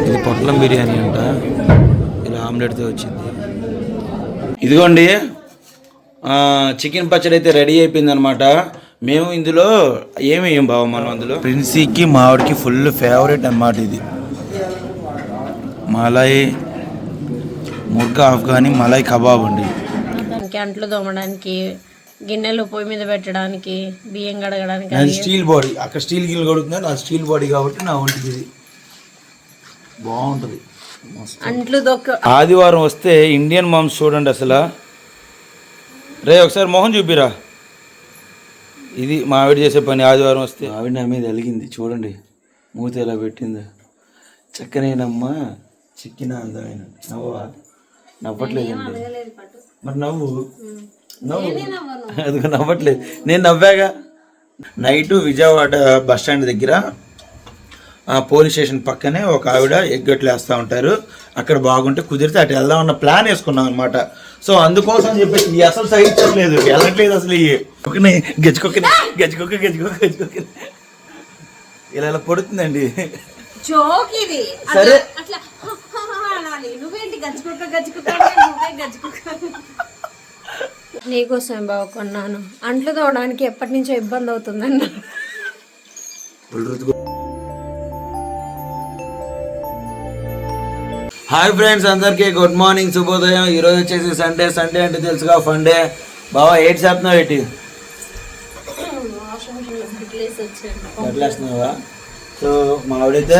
ఇది పొట్లం బిర్యానీ అంట. ఇలా ఆమ్లెట్తో వచ్చింది. ఇదిగోండి ఆ, చికెన్ పచ్చడి అయితే రెడీ అయిపోయింది అనమాట మేము ఇందులో ఏమి బావ మనం అందులో? ప్రిన్సీకి మావిడికి ఫుల్ ఫేవరెట్ అన్నమాట ఇది. మలాయ్ ముర్గా ఆఫ్ఘనీ మలాయ్ కబాబ్ అండి. దానికి అంట్లు తోమడానికి గిన్నెలు పొయ్యి మీద పెట్టడానికి బియ్యం కడగడానికి స్టీల్ బాడీ. అక్కడ స్టీల్ గిన్నెలు కొడుతుంది నా స్టీల్ బాడీ కాబట్టి నా ఒంటికి ఇది. బాగుంటుంది. అంట్లు దొక్క ఆదివారం వస్తే ఇండియన్ మామ్స్ చూడండి అసలు. రే ఒకసారి మొహం చూపిరా. ఇది మా ఆవిడ చేసే పని ఆదివారం వస్తే. ఆవిడ నా మీద వెలిగింది చూడండి. మూత ఎలా పెట్టిందో. చక్కనేనమ్మా చిక్కిన అందమైన. నవ్వా నవ్వట్లేదండి. మరి నవ్వు? నవ్వు? అదిగో నవ్వట్లేదు. నేను నవ్వాగా? నైట్ విజయవాడ బస్ స్టాండ్ దగ్గర పోలీస్ స్టేషన్ పక్కనే ఒక ఆవిడ ఎగ్గట్లు వేస్తూ ఉంటారు. అక్కడ బాగుంటే కుదిరితే అటు వెళ్దామన్న ప్లాన్ వేసుకున్నాం అనమాట సో అందుకోసం చెప్పేసి ఈ అసలు సహించట్లేదు వెళ్ళట్లేదు అసలు ఈ ఒకనే గెచ్చుకొక్కని గెచ్చుకొక్క గెచ్చుకొక్క గెచ్చుకొక్క ఇలా ఇలా పడుతుందండి. జోక్ ఇది. సరే. గజ్జుకుక్క గజ్జుకుక్క గజ్జుకుక్క నీకోసం బావ కొన్నాను. అంట్లు తోవడానికి ఎప్పటి నుంచో ఇబ్బంది అవుతుందన్న. హాయ్ ఫ్రెండ్స్ అందరికీ గుడ్ మార్నింగ్ శుభోదయం. ఈరోజు వచ్చేసి సండే సండే అంటే తెలుసుగా ఫండే బావా ఎయిట్ చేస్తున్నావు ఏంటి? బట్టలు వేస్తున్నావా? సో మా ఆవిడైతే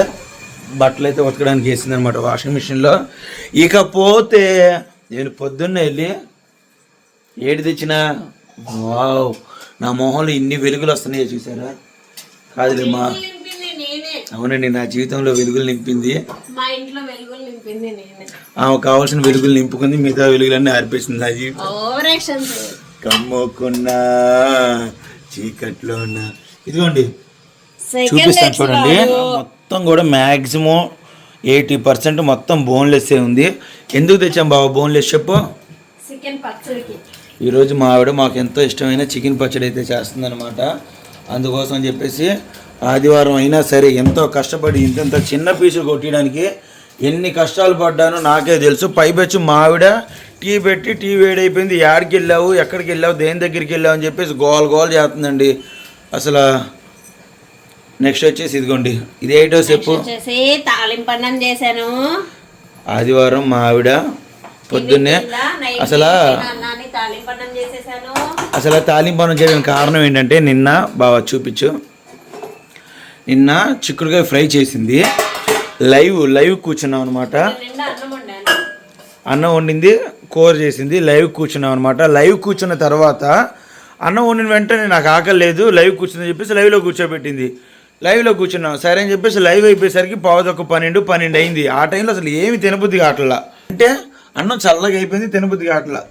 బట్టలు అయితే ఉతకడానికి వేసింది అనమాట వాషింగ్ మిషన్లో. ఇకపోతే నేను పొద్దున్నే వెళ్ళి ఏడు తెచ్చిన వావ్ నా మొహంలో ఇన్ని వెలుగులు వస్తున్నాయి చూసారా? కాదులే మా అవునండి నా జీవితంలో వెలుగులు నింపింది. మా ఇంట్లో వెలుగులు నింపింది నేనే. ఆమె కావాల్సిన వెలుగులు నింపుకుంది మిగతా వెలుగులన్నీ ఆర్పేసింది నా జీవితం. కమ్ముకున్నా చీకట్లో ఉన్న ఇదిగోండి చూపిస్తాను చూడండి. మొత్తం కూడా మ్యాక్సిమం ఎయిటీ పర్సెంట్ మొత్తం బోన్లెస్ ఉంది. ఎందుకు తెచ్చాం బాబా బోన్లెస్ చెప్పు. చికెన్ పచ్చడికి. ఈరోజు మా ఆవిడ మాకు ఎంతో ఇష్టమైన చికెన్ పచ్చడి అయితే చేస్తుందన్నమాట. అందుకోసం చెప్పేసి ఆదివారం అయినా సరే ఎంతో కష్టపడి ఇంతంత చిన్న పీసు కొట్టడానికి ఎన్ని కష్టాలు పడ్డానో నాకే తెలుసు. పైపెచ్చు మా ఆవిడ టీ పెట్టి టీ వేడైపోయింది. యాడికి వెళ్ళావు? ఎక్కడికి వెళ్ళావు? దేని దగ్గరికి వెళ్ళావు? అని చెప్పేసి గోల్ గోల్ చేస్తుందండి. అసలు నెక్స్ట్ వచ్చేసి ఇదిగోండి. ఇదేటో చెప్పు. తాలింపన్నం చేశాను. ఆదివారం మా ఆవిడ పొద్దున్నే అసలు తాలింపన్నం అసలు తాలింపనం చేయడానికి కారణం ఏంటంటే నిన్న బాగా చూపించు. నిన్న చిక్కుడుకాయ ఫ్రై చేసింది. లైవ్ లైవ్ కూర్చున్నాం అనమాట అన్నం వండింది కూర చేసింది లైవ్ కూర్చున్నాం అనమాట లైవ్ కూర్చున్న తర్వాత అన్నం వండిన వెంటనే నాకు ఆకలి లేదు లైవ్ కూర్చుందని చెప్పేసి లైవ్లో కూర్చోబెట్టింది. లైవ్లో కూర్చున్నాం. సరే అని చెప్పేసి లైవ్ అయిపోయేసరికి పావుదొక్క పన్నెండు పన్నెండు అయింది. ఆ టైంలో అసలు ఏమి తినబుద్ధి కావట్లా. అంటే అన్నం చల్లగా అయిపోయింది తినబుద్ధి కావట్లా.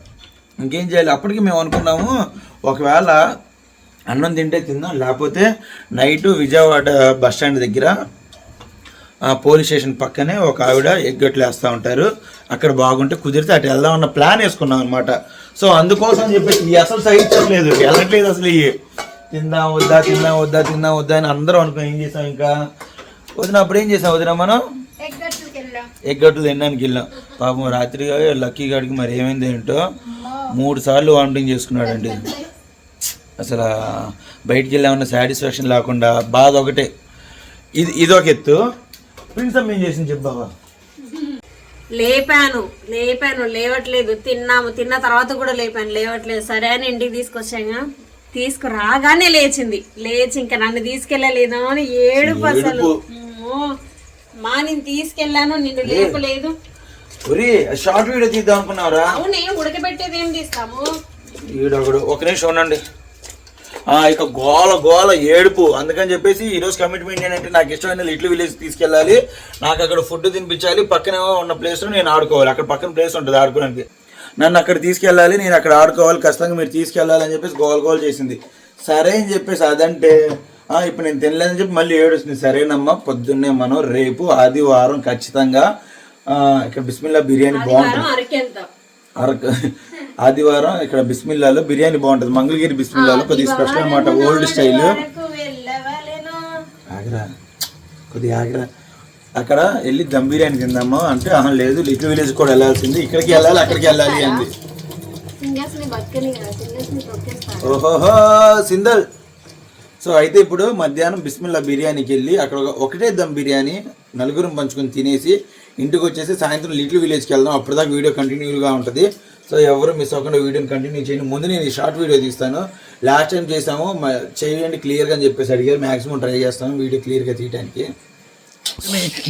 ఇంకేం చేయాలి? అప్పటికి మేము అనుకున్నాము ఒకవేళ అన్నం తింటే తిందాం లేకపోతే నైట్ విజయవాడ బస్ స్టాండ్ దగ్గర ఆ పోలీస్ స్టేషన్ పక్కనే ఒక ఆవిడ ఎగ్గట్లు వేస్తూ ఉంటారు. అక్కడ బాగుంటే కుదిరితే అటు వెళ్దామన్న ప్లాన్ వేసుకున్నాం అనమాట సో అందుకోసం చెప్పేసి ఈ అసలు సహించట్లేదు. వెళ్ళట్లేదు అసలు ఇవి తిందాం వద్దా తిందాం వద్దా తిందాం వద్దా అని అందరం అనుకుని ఏం చేసాం ఇంకా? వదిన అప్పుడు ఏం చేసాం వదిన మనం? ఎగ్గట్లు తినడానికి వెళ్ళాం. పాపం రాత్రి లక్కీ గాడికి మరి ఏమైంది ఏంటో? మూడు సార్లు వామిటింగ్ చేసుకున్నాడండి. అసలు బయటికి వెళ్ళామన్న సాటిస్ఫాక్షన్ లేకుండా బాధ ఒకటే. ఇది ఇదొక ఎత్తు. ప్రిన్స్ ఏం చేసింది చెప్పావా లేపాను లేపాను లేవట్లేదు. తిన్నాము తిన్న తర్వాత కూడా లేపాను లేవట్లేదు. సరే అని ఇంటికి తీసుకొచ్చాగా. తీసుకురాగానే లేచింది. లేచి ఇంకా నన్ను తీసుకెళ్ళలేదు అని ఏడుపు అసలు. మా నేను తీసుకెళ్ళాను నిన్ను లేపలేదు. ఒరి షార్ట్ వీడియో తీద్దాం అనుకున్నావురా? అవునే ఉడకబెట్టేది ఏం తీస్తాము? ఒక నిమిషం ఉండండి. ఆ, ఇక గోల గోల ఏడుపు. అందుకని చెప్పేసి ఈరోజు కమిట్మెంట్ ఏంటంటే నాకు ఇష్టమైన లిటిల్ విలేజ్ తీసుకెళ్ళాలి. నాకు అక్కడ ఫుడ్ తినిపించాలి. పక్కనే ఉన్న ప్లేస్లో నేను ఆడుకోవాలి. అక్కడ పక్కన ప్లేస్ ఉంటుంది ఆడుకోవడానికి. నన్ను అక్కడ తీసుకెళ్ళాలి. నేను అక్కడ ఆడుకోవాలి. ఖచ్చితంగా మీరు తీసుకెళ్ళాలి అని చెప్పేసి గోల గోల చేసింది. సరే అని చెప్పేసి అదంటే "ఆ, ఇప్పుడు నేను తినలేదని చెప్పి మళ్ళీ ఏడుస్తుంది. సరేనమ్మా పొద్దున్నే మనం రేపు ఆదివారం ఖచ్చితంగా ఇక్కడ బిస్మిల్లా బిర్యానీ బాగుంటుంది. అరకు ఆదివారం ఇక్కడ బిస్మిల్లాలో బిర్యానీ బాగుంటుంది. మంగళగిరి బిస్మిల్లాలో కొద్దిగా స్పెషల్ అనమాట ఓల్డ్ స్టైల్ ఆగ్రా. కొద్దిగా ఆగ్రా. అక్కడ వెళ్ళి దమ్ బిర్యానీ తిందాము అంటే ఆహా లేదు లిటిల్ విలేజ్ కూడా వెళ్ళాల్సింది. ఇక్కడికి వెళ్ళాలి అక్కడికి వెళ్ళాలి అంది. ఓహోహో సిందల్ సో అయితే ఇప్పుడు మధ్యాహ్నం బిస్మిల్లా బిర్యానీకి వెళ్ళి అక్కడ ఒక- ఒకటే దమ్ బిర్యానీ నలుగురం పంచుకొని తినేసి ఇంటికి వచ్చేసి సాయంత్రం లిటిల్ విలేజ్కి వెళ్దాం. అప్పుడు దాకా వీడియో కంటిన్యూగా ఉంటుంది. సో ఎవరు మిస్ అవ్వకుండా వీడియోని కంటిన్యూ చేయండి. ముందు నేను ఈ షార్ట్ వీడియో తీస్తాను. లాస్ట్ టైం చేసాము చేయండి క్లియర్గా అని చెప్పేసి అడిగారు. మ్యాక్సిమం ట్రై చేస్తాను వీడియో క్లియర్గా తీయడానికి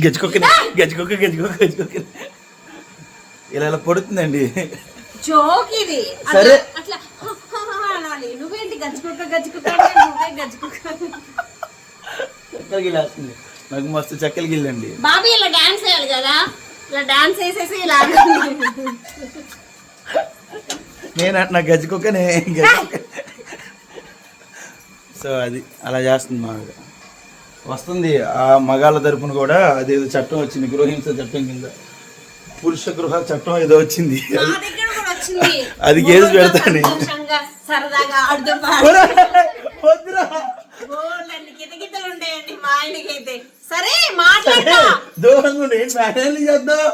గజ్జుకొక్క గజ్జుకొక్క గజ్జుకొక్క గజ్జుకొక్క ఇలా ఇలా పడుతుందండి. జోక్ ఇది. సరే. అట్లా. అట్లా అనాలి. నువ్వేంటి గజ్జుకుక్క గజ్జుకుక్క అంటే నువ్వే గజ్జుకుక్క చక్కలు గిల్లేస్తుంది నాకు మస్తు చక్కలు గిల్లండి బాబీ ఇలా డాన్స్ వేయాలి కదా. ఇలా డాన్స్ వేసేసి ఇలా నేను నా గజ్జికొక్కనే గజ్జికొక్క. సో అది అలా చేస్తుంది మా. వస్తుంది ఆ మగాళ్ళ తరపున కూడా అదేదో చట్టం వచ్చింది గృహహింస చట్టం కింద. పురుష గృహ చట్టం ఏదో వచ్చింది. అది కేసు పెడతాను. సరే దూరంగా చేద్దాం?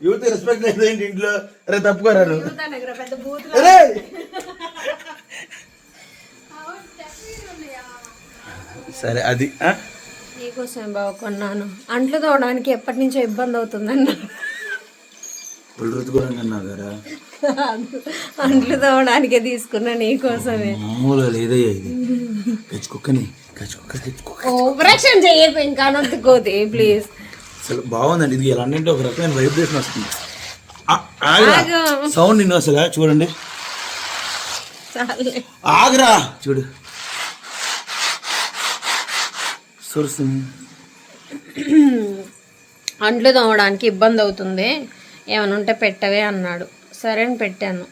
యూత్ రెస్పెక్ట్ లేదు ఏంటి ఇంట్లో? అరే తప్పుకోరా నువ్వు చూడటానికి రా పెద్ద బూతులు అరే సరే అది ఆ? నీకోసం బావ కొన్నాను. అంట్లు తోవడానికి ఎప్పటి నుంచో ఇబ్బంది అవుతుందన్న. అంట్లు తోవడానికే తీసుకున్నా నీకోసమే మామూలుగా లేదయ్యా ఇది. గచ్చుకుక్క ఓవరాక్షన్ చేయకు ఇంకా అనొద్దుకోతే ప్లీజ్ అసలు బాగుందండి. ఇది ఎలా అంటే ఒక రకమైన వైబ్రేషన్ వస్తుంది. సౌండ్ నిన్ను అసలు చూడండి. ఆగురా. చూడు. అంట్లు తోమడానికి ఇబ్బంది అవుతుంది. ఏమైనా ఉంటే పెట్టవే అన్నాడు. సరే అని పెట్టాను.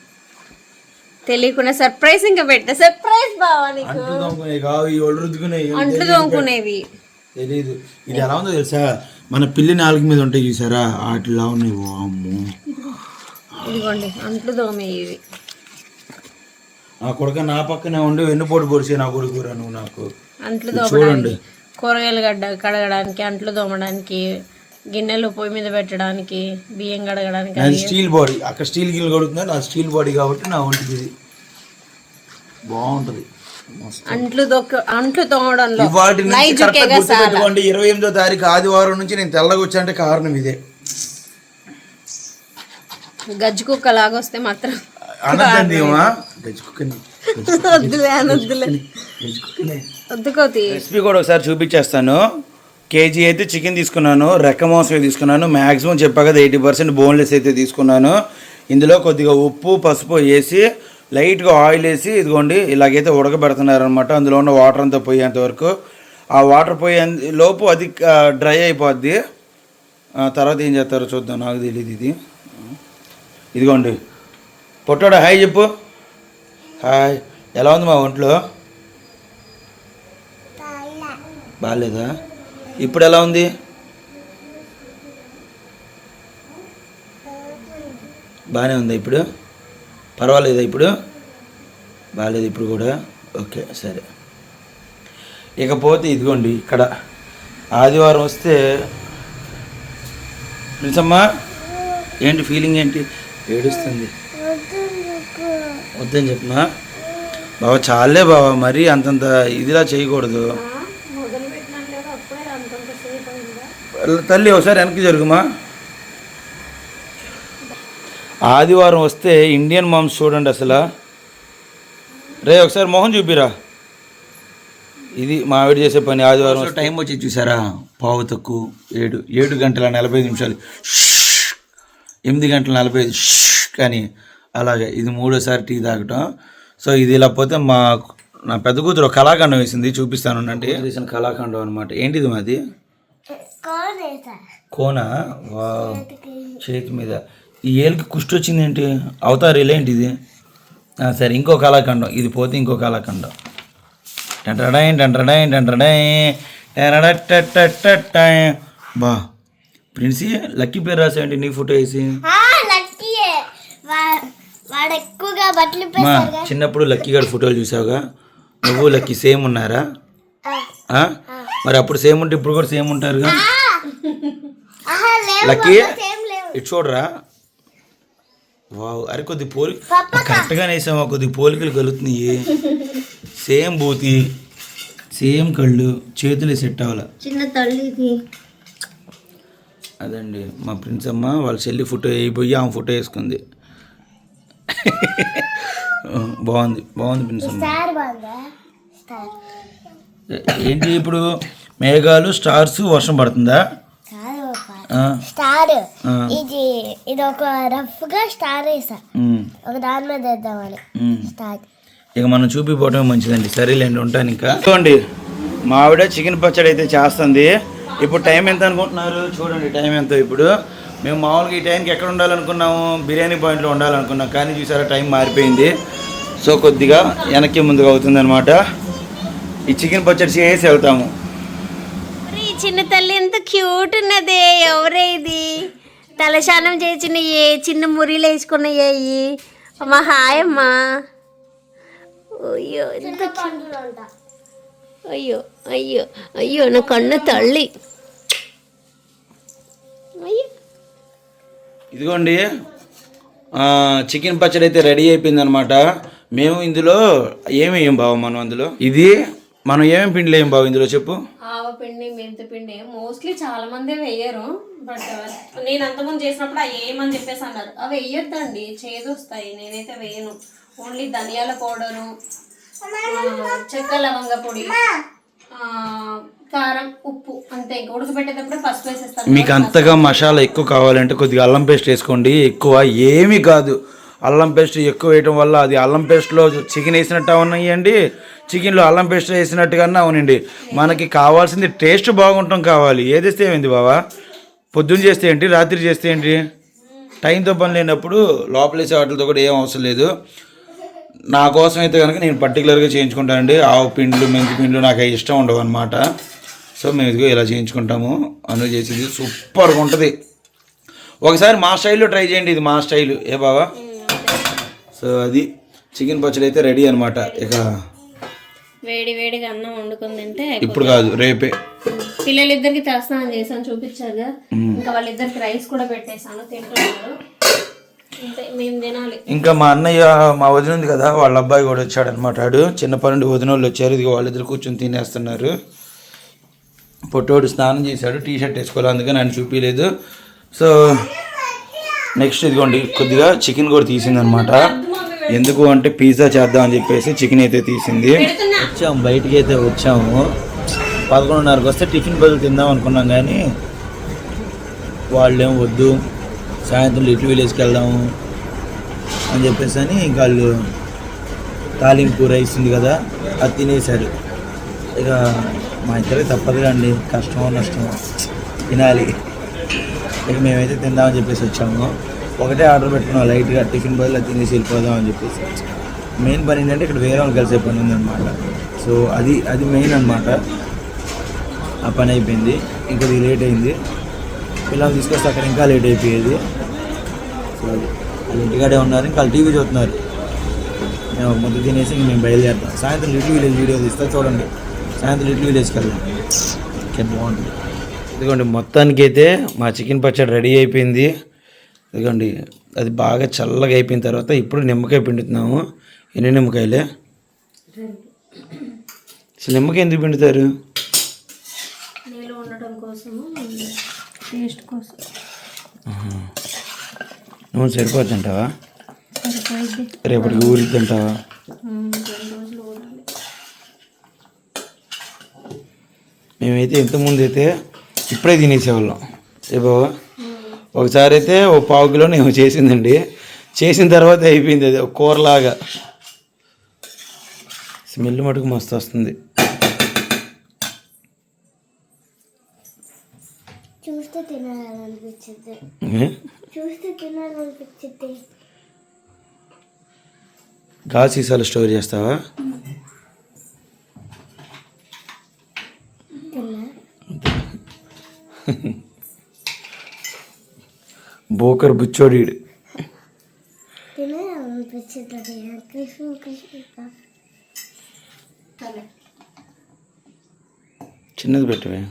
తెలియకుండా సర్ప్రైజ్ ఇంకా పెట్టా. సర్ప్రైజ్ బావా అంట్లు తోముకునే కావు ఈ ఒళ్ళు రుద్దుకునే అంట్లు తోముకునేవి. తెలీదు. ఇది ఎలా ఉందో తెలుసా? మన పిల్లి నాలుగు మీద ఉంటాయి చూసారా? వాటిలా ఉన్నాయి. అమ్మో ఇదిగోండి అంట్లు తోమే ఇవి. నా కొడుక నా పక్కనే ఉండి వెన్నుపోటు పొడిచే నా కొడుకురా నువ్వు నాకు. అంట్లు చూడండి. కూరగాయలు గడ్డ కడగడానికి అంట్లు తోమడానికి గిన్నెలు పొయ్యి మీద పెట్టడానికి బియ్యం కడగడానికి నాది స్టీల్ బాడీ. అక్కడ స్టీల్ గిన్నెలు కొడుతుంది నా స్టీల్ బాడీ కాబట్టి నా ఒంటికి ఇది. బాగుంటది. అంట్లు అంట్లు తోమడంలో. గుర్తుపెట్టుకోండి. ఇరవై ఎనిమిదో తారీఖు ఆదివారం నుంచి నేను తెల్లగా వచ్చానంటే కారణం ఇదే. గజ్జు కుక్క లాగొస్తే మాత్రం రెసిపీ కూడా ఒకసారి చూపించేస్తాను. కేజీ అయితే చికెన్ తీసుకున్నాను రెక్క మాంసం తీసుకున్నాను మ్యాక్సిమం చెప్పా కదా ఎయిటీ పర్సెంట్ బోన్లెస్ అయితే తీసుకున్నాను. ఇందులో కొద్దిగా ఉప్పు పసుపు వేసి లైట్గా ఆయిల్ వేసి ఇదిగోండి ఇలాగైతే ఉడకబెడుతున్నారనమాట అందులో ఉన్న వాటర్ అంతా పోయేంత వరకు. ఆ వాటర్ పోయే లోపు అది డ్రై అయిపోద్ది. ఆ తర్వాత ఏం చేస్తారో చూద్దాం. నాకు తెలియదు ఇది. ఇదిగోండి. పొట్టాడు? హాయ్ చెప్పు. హాయ్. ఎలా ఉంది మా ఒంట్లో? బాగాలేదా ఇప్పుడు ఎలా ఉంది? బాగానే ఉందా ఇప్పుడు? పర్వాలేదా ఇప్పుడు? బాగాలేదు ఇప్పుడు కూడా. ఓకే సరే. ఇకపోతే ఇదిగోండి ఇక్కడ ఆదివారం వస్తే నిజమ్మా ఏంటి ఫీలింగ్ ఏంటి? ఏడుస్తుంది. వద్దని చెప్పనా బావ చాలే బావ మరీ అంతంత ఇదిలా చేయకూడదు. తల్లి ఒకసారి వెనక్కి జరుగుమా? ఆదివారం వస్తే ఇండియన్ మామ్స్ చూడండి అసలు. రే ఒకసారి మొహం చూపిరా. ఇది మా ఆవిడ చేసే పని ఆదివారం టైం వచ్చి చూసారా? పావు తక్కువ ఏడు ఏడు గంటల నలభై ఐదు నిమిషాలు. ఎనిమిది గంటల నలభై ఐదు కానీ అలాగే ఇది మూడోసారి టీ తాగటం. సో ఇది ఇలా పోతే మా నా పెద్ద కూతురు ఒక కళాఖండం వేసింది చూపిస్తాను అంటే వేసిన కళాఖండం అనమాట ఏంటిది మాది? కోనా? వా చేతి మీద. ఈ ఏలికి కుష్టి వచ్చింది ఏంటి? అవతారు ఏంటిది ఆ, సరే ఇంకో కళాఖండం. ఇది పోతే ఇంకో కళాఖండం. టంటడై టంటడై టంటడై. బా. ప్రిన్సీ లక్కీ పేరు రాసేయండి నీ ఫోటో వేసి. మా చిన్నప్పుడు లక్కీ గారి ఫోటోలు చూసావుగా? నువ్వు లక్కీ సేమ్ ఉన్నారా? మరి అప్పుడు సేమ్ ఉంటే ఇప్పుడు కూడా సేమ్ ఉంటారుగా? లక్కీ ఇటు చూడరా? వావ్. అరే కొద్ది పోలి పప్ప కరెక్ట్గానే వేసామా కొద్ది పోలికలు కలుగుతున్నాయి. సేమ్ బూతి సేమ్ కళ్ళు చేతులు సెట్ అవ్వాలి. చిన్న తల్లిది. అదండి మా ప్రిన్స్ అమ్మ వాళ్ళ చెల్లి ఫోటో వేయిపోయి ఆమె ఫోటో వేసుకుంది. బాగుంది బాగుంది ప్రిన్స్ అమ్మ. ఏంటి ఇప్పుడు? మేఘాలు స్టార్స్ వర్షం పడుతుందా? స్టార్. ఇది ఇది ఒక రఫ్గా స్టార్ వేసా. ఒక దాని మీద వేద్దామని. స్టార్. ఇక మనం చూపిపోవటమే మంచిదండి. సరేలేండి ఉంటాను ఇంకా. చూడండి మా ఆవిడ చికెన్ పచ్చడి అయితే చేస్తుంది. ఇప్పుడు టైం ఎంత అనుకుంటున్నారు? చూడండి టైం ఎంత ఇప్పుడు. మేము మామూలుగా ఈ టైంకి ఎక్కడ ఉండాలనుకున్నాము? బిర్యానీ పాయింట్లో ఉండాలనుకున్నాం. కానీ చూసారా టైం మారిపోయింది. సో కొద్దిగా వెనక్కి ముందుకు అవుతుంది ఈ చికెన్ పచ్చడి చేసి వెళ్తాము. చిన్న తల్లి ఎంత క్యూట్ ఉన్నదే. ఎవరే ఇది? తలశానం చేసిన ఏ చిన్న మురిలు వేసుకున్న ఏయి అమ్మా హాయ్ అమ్మా. అయ్యో ఎంత అయ్యో అయ్యో అయ్యో నా కన్ను తల్లి. అయ్యో. ఇదిగోండి ఆ, చికెన్ పచ్చడి అయితే రెడీ అయిపోయింది అనమాట మేము ఇందులో ఏమి వేయం బావ మనం అందులో? ఇది మనం ఏమేమి పిండిలో ఏం బావ ఇందులో చెప్పు? ఆవపిండి మెంతిపిండి మోస్ట్లీ చాలా మంది వేయరు బట్ నేను అంతకుముందు చేసినప్పుడు అవి వేయమని చెప్పేసి అన్నారు. అవి వేయొద్దండి చేదు వస్తాయి నేనైతే వేయను. ఓన్లీ ధనియాల పౌడరు చెక్క లవంగ పొడి ఆ, కారం ఉప్పు అంతే. ఇంకా ఉడకబెట్టేటప్పుడు పసుపు వేసేస్తాను. మీకు అంతగా మసాలా ఎక్కువ కావాలంటే కొద్దిగా అల్లం పేస్ట్ వేసుకోండి. ఎక్కువ ఏమీ కాదు. అల్లం పేస్ట్ ఎక్కువ వేయటం వల్ల అది అల్లం పేస్ట్లో చికెన్ వేసినట్టు అవునాయండి చికెన్లో అల్లం పేస్ట్ వేసినట్టుగానే అవునండి. మనకి కావాల్సింది టేస్ట్ బాగుంటాం కావాలి. ఏదేస్తే ఏమైంది బావా? పొద్దున్న చేస్తే ఏంటి? రాత్రి చేస్తే ఏంటి? టైంతో పని లేనప్పుడు లోపలేసే వాటితో కూడా ఏం అవసరం లేదు. నా కోసం అయితే కనుక నేను పర్టికులర్గా చేయించుకుంటానండి. ఆవు పిండ్లు మెంతి పిండ్లు నాకు అవి ఇష్టం ఉండవు అనమాట సో మేము ఇదిగో ఇలా చేయించుకుంటాము. అను చేసింది సూపర్గా ఉంటుంది. ఒకసారి మా స్టైల్లో ట్రై చేయండి. ఇది మా స్టైల్. ఏ బావా? సో అది చికెన్ పచ్చడి అయితే రెడీ అనమాట ఇక వేడి వేడిగా అన్నం వండుకుని తింటే ఇప్పుడు కాదు రేపే. పిల్లలిద్దరికి తలస్నానం చేశాను చూపించాగా. ఇంకా వాళ్ళిద్దరికి రైస్ కూడా పెట్టేశాను తింటున్నారు. ఇంకా మా అన్నయ్య మా వదిన ఉంది కదా వాళ్ళ అబ్బాయి కూడా వచ్చాడు అనమాట ఆడు చిన్నప్పటి నుండి వదిన వాళ్ళు వచ్చారు ఇదిగో వాళ్ళిద్దరు కూర్చొని తినేస్తున్నారు. పొట్టోడు స్నానం చేశాడు టీ షర్ట్ వేసుకోవాలి అందుకని ఆయన చూపించలేదు సో నెక్స్ట్ ఇదిగోండి కొద్దిగా చికెన్ కూడా తీసింది అనమాట ఎందుకు అంటే పిజ్జా చేద్దాం అని చెప్పేసి చికెన్ అయితే తీసింది. వచ్చాము బయటికి అయితే వచ్చాము. పదకొండున్నరకు వస్తే టిఫిన్ బదులు తిందాం అనుకున్నాం కానీ వాళ్ళేం వద్దు. సాయంత్రం లిటిల్ విలేజ్కి వెళ్దాము అని చెప్పేసి అని ఇంకా వాళ్ళు తాలింపు రైస్ ఉంది కదా అది తినేశారు. ఇక మా ఇద్దరికి తప్పదు అండి కష్టమో నష్టమో. తినాలి. ఇక మేమైతే తిందామని చెప్పేసి వచ్చాము. ఒకటే ఆర్డర్ పెట్టుకున్నాం లైట్గా టిఫిన్ బదులు తినేసి వెళ్ళిపోదాం అని చెప్పేసి. మెయిన్ పని ఏంటంటే ఇక్కడ వేరే వాళ్ళు కలిసే పని ఉందన్నమాట. సో అది అది మెయిన్ అన్నమాట. ఆ పని అయిపోయింది. ఇంకా అది లేట్ అయింది. పిల్లలు తీసుకొస్తే అక్కడ ఇంకా లేట్ అయిపోయేది. సో వాళ్ళు ఇంటికాడే ఉన్నారు ఇంకా వాళ్ళు టీవీ చూస్తున్నారు. మేము ముద్ద తినేసి ఇంక మేము బయలుదేరుతాం. సాయంత్రం లిటిల్ విలేజ్ వీడియో తీస్తే చూడండి. సాయంత్రం లిటిల్ విలేజ్కి వెళ్దాం. బాగుంటుంది. ఎందుకంటే మొత్తానికైతే మా చికెన్ పచ్చడి రెడీ అయిపోయింది. ఇదిగోండి అది బాగా చల్లగా అయిపోయిన తర్వాత ఇప్పుడు నిమ్మకాయ పిండుతున్నాము. ఎన్ని నిమ్మకాయలే? అసలు నిమ్మకాయ ఎందుకు పిండుతారు? టేస్ట్ కోసం. నువ్వు సరిపోతుంటావా? సరిపోయింది. రేపటికి ఊరికి తింటావా మేమైతే ఇంతకుముందు అయితే ఇప్పుడే తినేసేవాళ్ళం. ఏ బాబా ఒకసారి అయితే ఓ పావు కిలో నేను చేసిందండి. చేసిన తర్వాత అయిపోయింది అది ఒక కూరలాగా. స్మెల్ మటుకు మస్తు వస్తుంది. చూస్తే తినాలనిపించింది ఏ? చూస్తే తినాలనిపించింది గాజు సీసాలు స్టోర్ చేస్తావా? తిన్నా. బోకర్ బుచ్చోడీడు చిన్నది పెట్టవే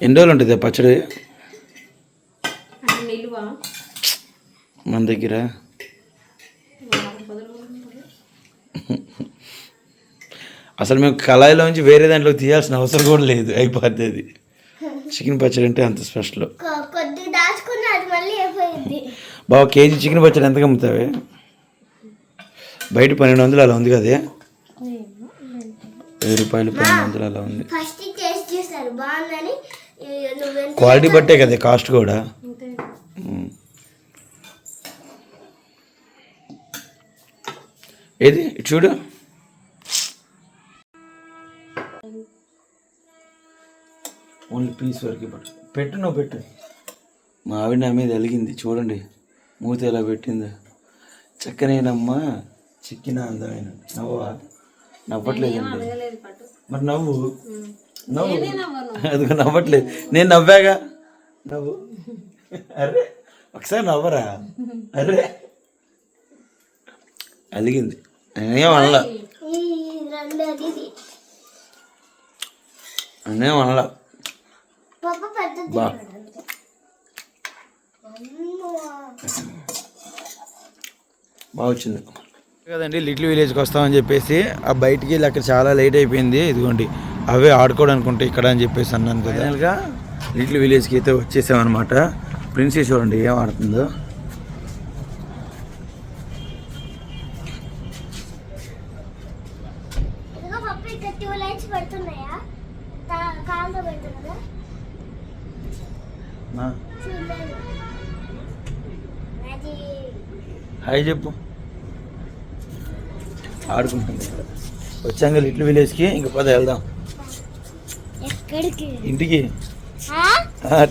ఎన్ని రోజులు ఉంటుంది పచ్చడి మన దగ్గర అసలు మేము కళాయిలోంచి వేరే దాంట్లో తీయాల్సిన అవసరం కూడా లేదు అయిపోద్ది అది. చికెన్ పచ్చడి అంటే అంత స్పెషల్. కొ- కొద్దిగా దాచుకున్న అది మళ్ళీ అయిపోయింది. బావ కేజీ చికెన్ పచ్చడి ఎంతకు అమ్ముతావే? బయట పన్నెండు వందలు అలా ఉంది కదే. వెయ్యి రూపాయలు పన్నెండు వందలు అలా ఉంది. క్వాలిటీ బట్టే కదా కాస్ట్ కూడా. ఏది? ఇటు చూడు. ఓన్లీ పీస్ వరకు పెట్టు. పెట్టు నువ్వు పెట్టు. మా ఆవిడ నా మీద వెలిగింది చూడండి మూతి ఎలా పెట్టిందో. చక్కనేనమ్మా చిక్కిన అందమైన. నవ్వా నవ్వట్లేదండి మరి నవ్వు? నవ్వు. అదిగో నవ్వట్లేదు. నేను నవ్వాగా? నవ్వు. అరే ఒకసారి నవ్వరా? అరే. అలిగింది. నేనేం అనలా. నేనేం అనలా పప్పు పెద్దది బా అమ్మో. బాగా వచ్చింది. కదండి లిటిల్ విలేజ్కి వస్తామని చెప్పేసి ఆ బయటికి వెళ్ళి అక్కడ చాలా లేట్ అయిపోయింది. ఇదిగోండి అవే ఆడుకోవడానికి ఉంటాయి ఇక్కడ అని చెప్పేసి అన్నాను కదా. ఫైనల్గా లిటిల్ విలేజ్కి అయితే వచ్చేసామన్నమాట. ప్రిన్సీ చూడండి ఏం ఆడుతుందో. పెడుతున్నాయా? హాయ్ చెప్పు. ఆడుకుంటుంది ఇక్కడ. వచ్చాక లిటిల్ విలేజ్కి ఇంక పద వెళ్దాం. ఇంటికి.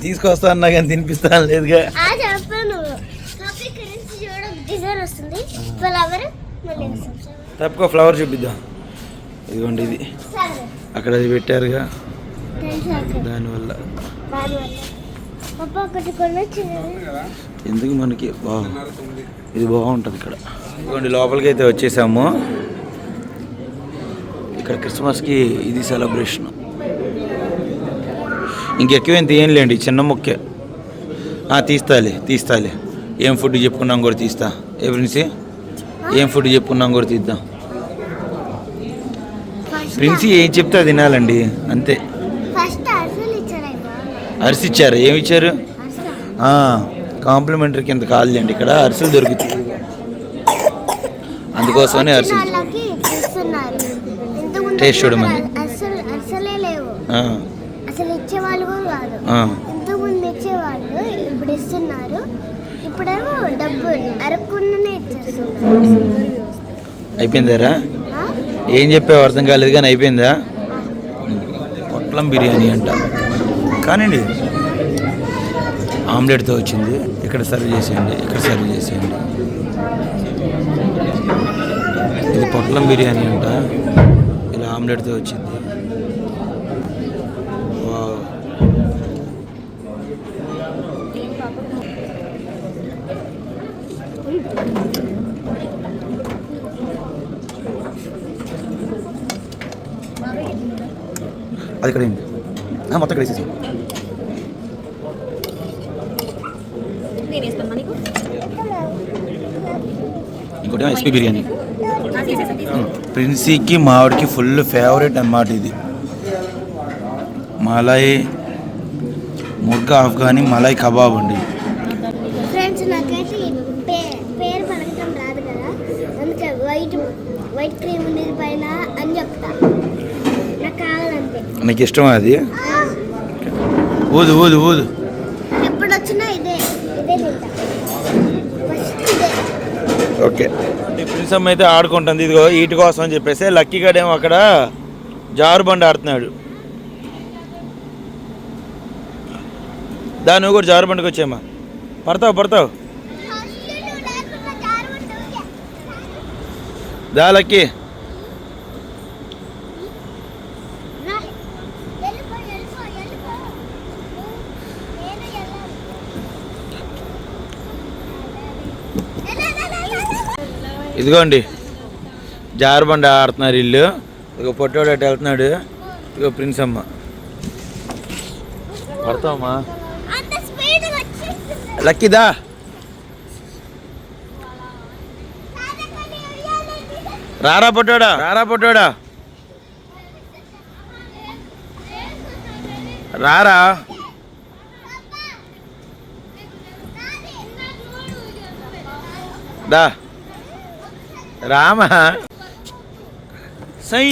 తీసుకొస్తా అన్నా కానీ తినిపిస్తాను లేదుగా. తప్పుకో ఫ్లవర్ చూపిద్దాం. ఇదిగోండి ఇది. అక్కడ అది పెట్టారుగా. దానివల్ల. ఎందుకు మనకి? ఇది బాగుంటుంది ఇక్కడ. ఇదిగోండి లోపలికి అయితే వచ్చేసాము. ఇక్కడ క్రిస్మస్కి ఇది సెలబ్రేషన్ ఇంకెక్కువేం తీయనులేండి చిన్న ముక్కే. తీస్తాలే తీస్తాలే. ఏం ఫుడ్ చెప్పుకున్నాం కూడా తీస్తా. ఏ ప్రిన్సీ? ఏం ఫుడ్ చెప్పుకున్నాం కూడా తీద్దాం. ప్రిన్సీ ఏం చెప్తే తినాలండి అంతే. అరిసి ఇచ్చారు ఏమి ఇచ్చారు కాంప్లిమెంటరీ కింద కాదులేండి ఇక్కడ అరిసెలు దొరుకుతాయి. అందుకోసమని అరిసెలు. టేస్ట్ చూడమని. అసలు అసలే లేవు. ఆ, అసలు ఇచ్చేవాళ్ళు కూడా కాదు. ఆ. ఇంతకుముందు ఇచ్చేవాళ్ళు ఇప్పుడు ఇస్తున్నారు. ఇప్పుడేమో డబ్బు అరకుండానే ఇచ్చేస్తున్నారు. అయిపోయిందారా? ఏం చెప్పావు? అర్థం కాలేదు కానీ అయిపోయిందా? పొట్లం బిర్యానీ అంట. కానివ్వండి. ఆమ్లెట్తో వచ్చింది. ఇక్కడ సర్వ్ చేసేయండి. ఇక్కడ సర్వ్ చేసేయండి. ఇది పొట్లం బిర్యానీ అంట. ఇలా ఆమ్లెట్తో వచ్చింది. వావ్. అది ఇక్కడ మొత్తం నీకు. ఇంకోటి ఎస్పీ బిర్యానీ. ప్రిన్సీకి మావిడికి ఫుల్ ఫేవరెట్ అన్నమాట ఇది. మలాయ్ ముర్గా ఆఫ్ఘనీ మలాయ్ కబాబ్ అండి. ఫ్రెండ్స్ నాకైతే ఈ పే- పేరు పలకటం రాదు కదా. అందుకే వైట్ వైట్ క్రీమ్ ఉండేది పైన అని చెప్తా. నాకు ఇష్టమా అది? ఊదు ఊదు ఊదు. ఎప్పుడు వచ్చినా ఇదే ఇదే తింటా. ఫస్ట్ ఇదే. ఓకే. ప్రిన్స్ అమ్మ అయితే ఆడుకుంటుంది ఇదిగో ఈటి కోసం అని చెప్పేసి లక్కీ గడేమో అక్కడ జారు బండి ఆడుతున్నాడు. దా నువ్వు కూడా జారు బండికి వచ్చేమ్మా పడతావు పడతావు. దా లక్కీ రా. వెళ్ళిపో, వెళ్ళిపో, వెళ్ళిపో. నేను వెళ్ళాలి. వెళ్ళు, వెళ్ళు, వెళ్ళు, వెళ్ళు. ఇదిగోండి. జారు బండి ఆడుతున్నారు ఇల్లు. ఇక పొట్టోడు అటు వెళ్తున్నాడు. ఇక ప్రిన్స్ అమ్మ. పడతావమ్మా. అంత స్పీడ్ వచ్చేస్తుంది. లక్కీదా రారా పొట్టాడా? రారా పొట్టాడా? రారా? దా. రామా సై